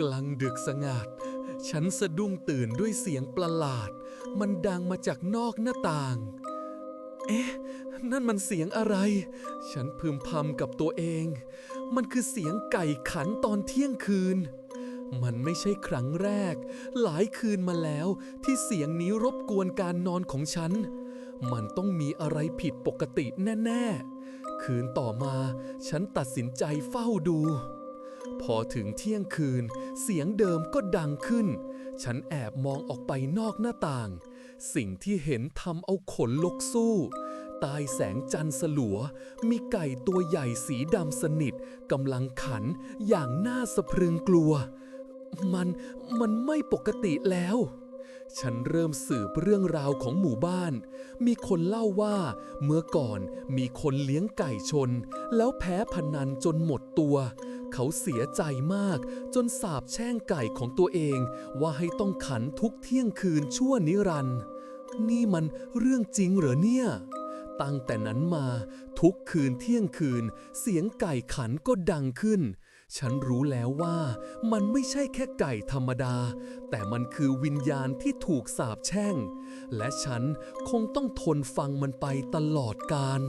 กลางดึกสงัด ฉันสะดุ้งตื่นด้วยเสียงประหลาด มันดังมาจากนอกหน้าต่าง เอ๊ะ นั่นมันเสียงอะไร ฉันพึมพำกับตัวเอง มันคือเสียงไก่ขันตอนเที่ยงคืน มันไม่ใช่ครั้งแรก หลายคืนมาแล้วที่เสียงนี้รบกวนการนอนของฉัน มันต้องมีอะไรผิดปกติแน่ ๆ คืนต่อมาฉันตัดสินใจเฝ้าดู พอถึงเที่ยงคืน เสียงเดิมก็ดังขึ้น ฉันแอบมองออกไปนอกหน้าต่าง สิ่งที่เห็นทำเอาขนลุกสู้ ใตายแสงจันทร์สลัว มีไก่ตัวใหญ่สีดำสนิทกำลังขันอย่างน่าสะพรึงกลัว มันมันไม่ปกติแล้วฉันเริ่มสืบเรื่องราวของหมู่บ้าน มีคนเล่าว่า เมื่อก่อนมีคนเลี้ยงไก่ชน แล้วแพ้พนันจนหมดตัว เขาเสียใจมาก จนสาบแช่งไก่ของตัวเอง ว่าให้ต้องขันทุกเที่ยงคืนชั่วนิรันด์นี่มันเรื่องจริงเหรอเนี่ย ตั้งแต่นั้นมาทุกคืนเที่ยงคืน เสียงไก่ขันก็ดังขึ้น ฉันรู้แล้วว่ามันไม่ใช่แค่ไก่ธรรมดา แต่มันคือวิญญาณที่ถูกสาปแช่ง และฉันคงต้องทนฟังมันไปตลอดกาล